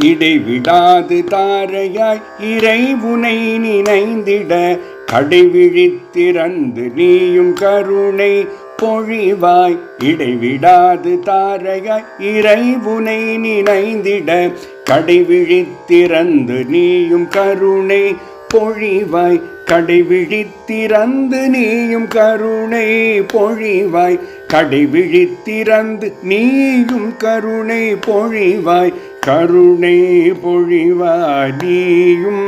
இடைவிடாது தாரையாய் இறைவுனை நினைந்திட கடைவிழித்திறந்து நீயும் கருணை பொழிவாய். இடைவிடாது தாரையாய் இறைவுனை நினைந்திட கடைவிழித்திறந்து நீயும் கருணை பொழிவாய். கடைவிழித்திறந்து நீயும் கருணை பொழிவாய். கடைவிழித்திறந்து நீயும் கருணை பொழிவாய். கருணை பொழிவாய் நீயும்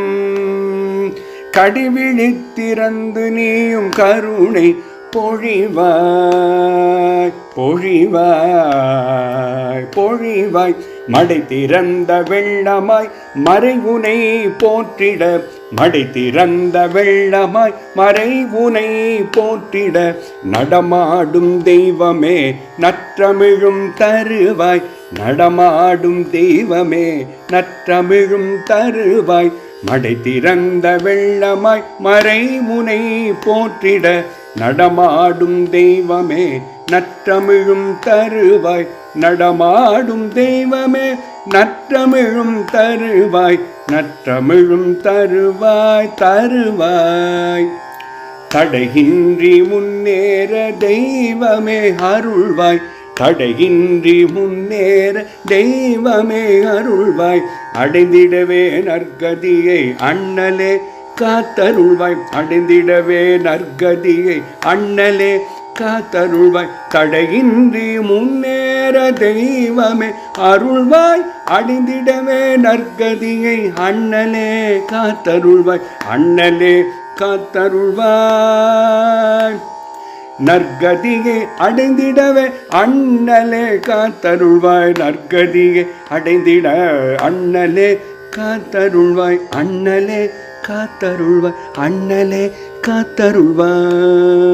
கடிவிழித்திறந்து நீயும் கருணை பொழிவாய் பொழிவாய் பொழிவாய். மடை திறந்த வெள்ளமாய் மறைவுனை போற்றிட. மடை திறந்த வெள்ளமாய் மறைவுனை போற்றிட. நடமாடும் தெய்வமே நற்றமிழும் தருவாய். நடமாடும் தெய்வமே நற்றமிழும் தருவாய். மடை திறந்த வெள்ளமாய் மறைமுனை போற்றிட. நடமாடும் தெய்வமே நற்றமிழும் தருவாய் நடமாடும் தெய்வமே நற்றமிழும் தருவாய் நற்றமிழும் தருவாய் தருவாய். தடையின்றி முன்னேற தெய்வமே அருள்வாய். தடையின்றி முன்னேற தெய்வமே அருள்வாய். அடைந்திடவே நற்கதியை அண்ணலே காத்தருள்வாய். அடைந்திடவே நற்கதியை அண்ணலே காத்தருள்வாய் தடையின்றி முன்னேற தெய்வமே அருள்வாய். அடிந்திடவே நற்கதியை அண்ணலே காத்தருள்வாய். அண்ணலே காத்தருள்வாய். நற்கதியை அடைந்திடவே அண்ணலே காத்தருள்வாய். நற்கதியை அடைந்திட அண்ணலே காத்தருள்வாய். அண்ணலே காத்தருள்வாய். அண்ணலே காத்தருள்வாய்.